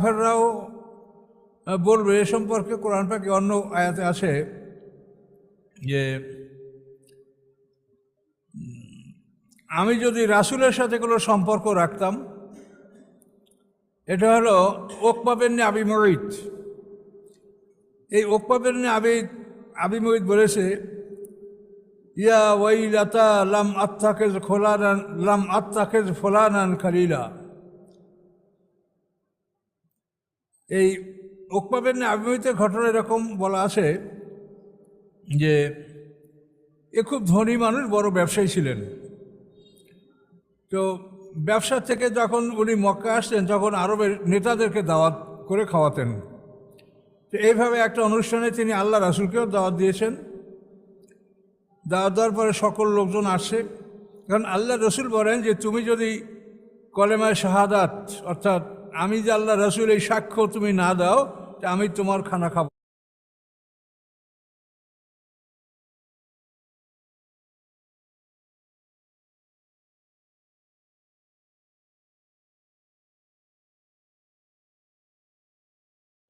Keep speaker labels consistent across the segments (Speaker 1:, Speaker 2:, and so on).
Speaker 1: কাফেররাও বলবে এ সম্পর্কে কোরআন পাকে অন্য আয়াতে আছে যে আমি যদি রাসুলের সাথে কোনো সম্পর্ক রাখতাম, এটা হলো ওকবাবেন্নি আবি মরিত এই ওকবাবেন্নি আবি আবি মরিত বলেছে, ইয়া ওয়াইলাতা লাম আত্তাকেজ খোলানান, লাম আত্তাকেজ ফোলানান খালিলা। এই ওকবাবেন্নি আবি মরিতের ঘটনা এরকম বলা আছে যে, এ খুব ধনী মানুষ, বড় ব্যবসায়ী ছিলেন। তো ব্যবসা থেকে যখন উনি মক্কা আসতেন, তখন আরবের নেতাদেরকে দাওয়াত করে খাওয়াতেন। তো এইভাবে একটা অনুষ্ঠানে তিনি আল্লাহ রাসুলকেও দাওয়াত দিয়েছেন। দাওয়াত দেওয়ার পরে সকল লোকজন আসছে। কারণ আল্লাহ রসুল বলেন যে, তুমি যদি কলেমায় শাহাদাত, অর্থাৎ আমি যে আল্লাহ রসুল এই সাক্ষ্য তুমি না দাও আমি তোমার খানা খাব।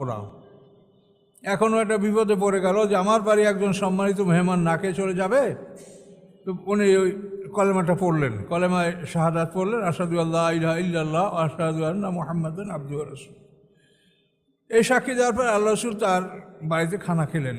Speaker 1: না এখনও একটা বিপদে পড়ে গেল যে আমার বাড়ি একজন সম্মানিত মেহমান নাকে চলে যাবে? তো উনি ওই কলেমাটা পড়লেন, কলেমায় শাহাদাত পড়লেন আসাদু আল্লাহ ইহা ইল্লাল্লাহ আসাদু আল্লাহ মোহাম্মদ আব্দুল রসুল এই সাক্ষী দেওয়ার পর আল্লাহ রসুল তার বাড়িতে খানা খেলেন।